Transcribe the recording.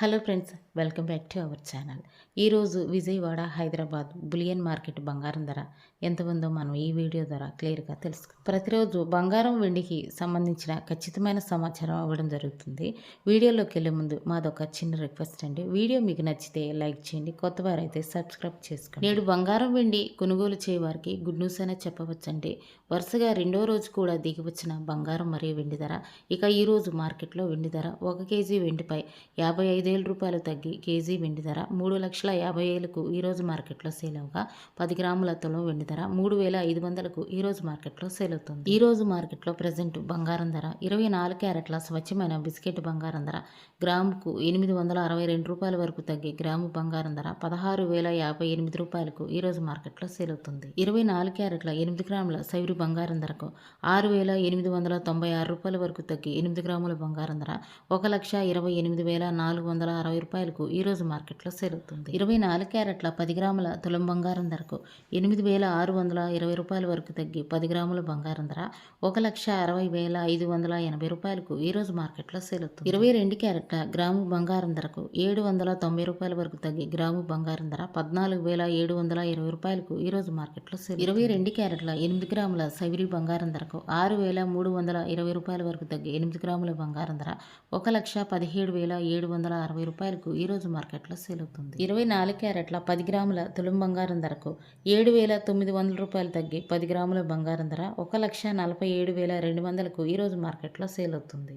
Hello friends welcome back to our channel. ఈరోజు Vijayawada Hyderabad bullion market బంగారం ధర ఎంత ఉందో మనం ఈ వీడియో ద్వారా క్లియర్గా తెలుసుకుందాం. ప్రతిరోజు బంగారం వెండికి సంబంధించిన ఖచ్చితమైన సమాచారం అవ్వడం జరుగుతుంది. వీడియోలోకి వెళ్ళే ముందు మాదొక చిన్న రిక్వెస్ట్ అండి. వీడియో మీకు నచ్చితే లైక్ చేయండి కొత్త వారైతే సబ్స్క్రైబ్ చేసుకోండి. నేడు బంగారం వెండి కొనుగోలు చేయవారికి గుడ్ న్యూస్ అనే చెప్పవచ్చండి. వరుసగా రెండో రోజు కూడా దిగివచ్చిన బంగారం మరియు వెండి ధర. ఇక ఈరోజు మార్కెట్లో వెండి ధర ఒక కేజీ వెండిపై యాభై ఐదేల రూపాయలు తగ్గి కేజీ వెండి ధర మూడు లక్షల యాభై ఏలకు ఈరోజు మార్కెట్లో సేల్ అవగా పది గ్రాముల తులం వెండి ధర మూడు వేల ఐదు వందలకు ఈరోజు మార్కెట్లో సేల్ అవుతుంది. ఈరోజు మార్కెట్లో ప్రజెంట్ బంగారం ధర ఇరవై నాలుగు క్యారెట్ల స్వచ్ఛమైన బిస్కెట్ బంగారం ధర గ్రాముకు ఎనిమిది వందల అరవై రెండు రూపాయల వరకు తగ్గి గ్రాము బంగారం ధర పదహారు వేల యాభై ఎనిమిది రూపాయలకు ఈరోజు మార్కెట్లో సేల్ అవుతుంది. ఇరవై నాలుగు క్యారెట్ల ఎనిమిది గ్రాముల సైరు బంగారం ధరకు ఆరు వేల ఎనిమిది వందల తొంభై ఆరు రూపాయల వరకు తగ్గి ఎనిమిది గ్రాముల బంగారం ధర ఒక లక్ష ఇరవై ఎనిమిది వేల నాలుగు వందల వందల అరవై రూపాయలకు ఈరోజు మార్కెట్లో సేల్ అవుతుంది ఇరవై నాలుగు క్యారెట్ల పది గ్రాముల తులం బంగారం ధరకు ఎనిమిది వేల ఆరు వందల ఇరవై రూపాయల వరకు తగ్గి పది గ్రాముల బంగారం ధర ఒక లక్ష అరవై వేల ఐదు వందల ఎనభై రూపాయలకు ఈరోజు మార్కెట్లో సేల్ అవుతుంది ఇరవై రెండు క్యారెట్ల గ్రాము బంగారం ధరకు ఏడు వందల తొంభై రూపాయల వరకు తగ్గి గ్రాము బంగారం ధర పద్నాలుగు వేల ఏడు వందల ఇరవై రూపాయలకు ఈరోజు మార్కెట్లో సేల్ ఇరవై రెండు క్యారెట్ల ఎనిమిది గ్రాముల సవిరి బంగారం ధరకు ఆరు వేల మూడు వందల ఇరవై రూపాయల వరకు తగ్గి ఎనిమిది గ్రాముల బంగారం ధర ఒక లక్ష పదిహేడు వేల ఏడు వందల అరవై రూపాయలకు ఈరోజు మార్కెట్లో సేల్ అవుతుంది. ఇరవై నాలుగు క్యారెట్ల పది గ్రాముల తులం బంగారం ధరకు ఏడు వేల తొమ్మిది వందల రూపాయలు తగ్గి పది గ్రాముల బంగారం ధర ఒక లక్ష నలభై ఏడు వేల రెండు వందలకు ఈరోజు మార్కెట్లో సేల్ అవుతుంది.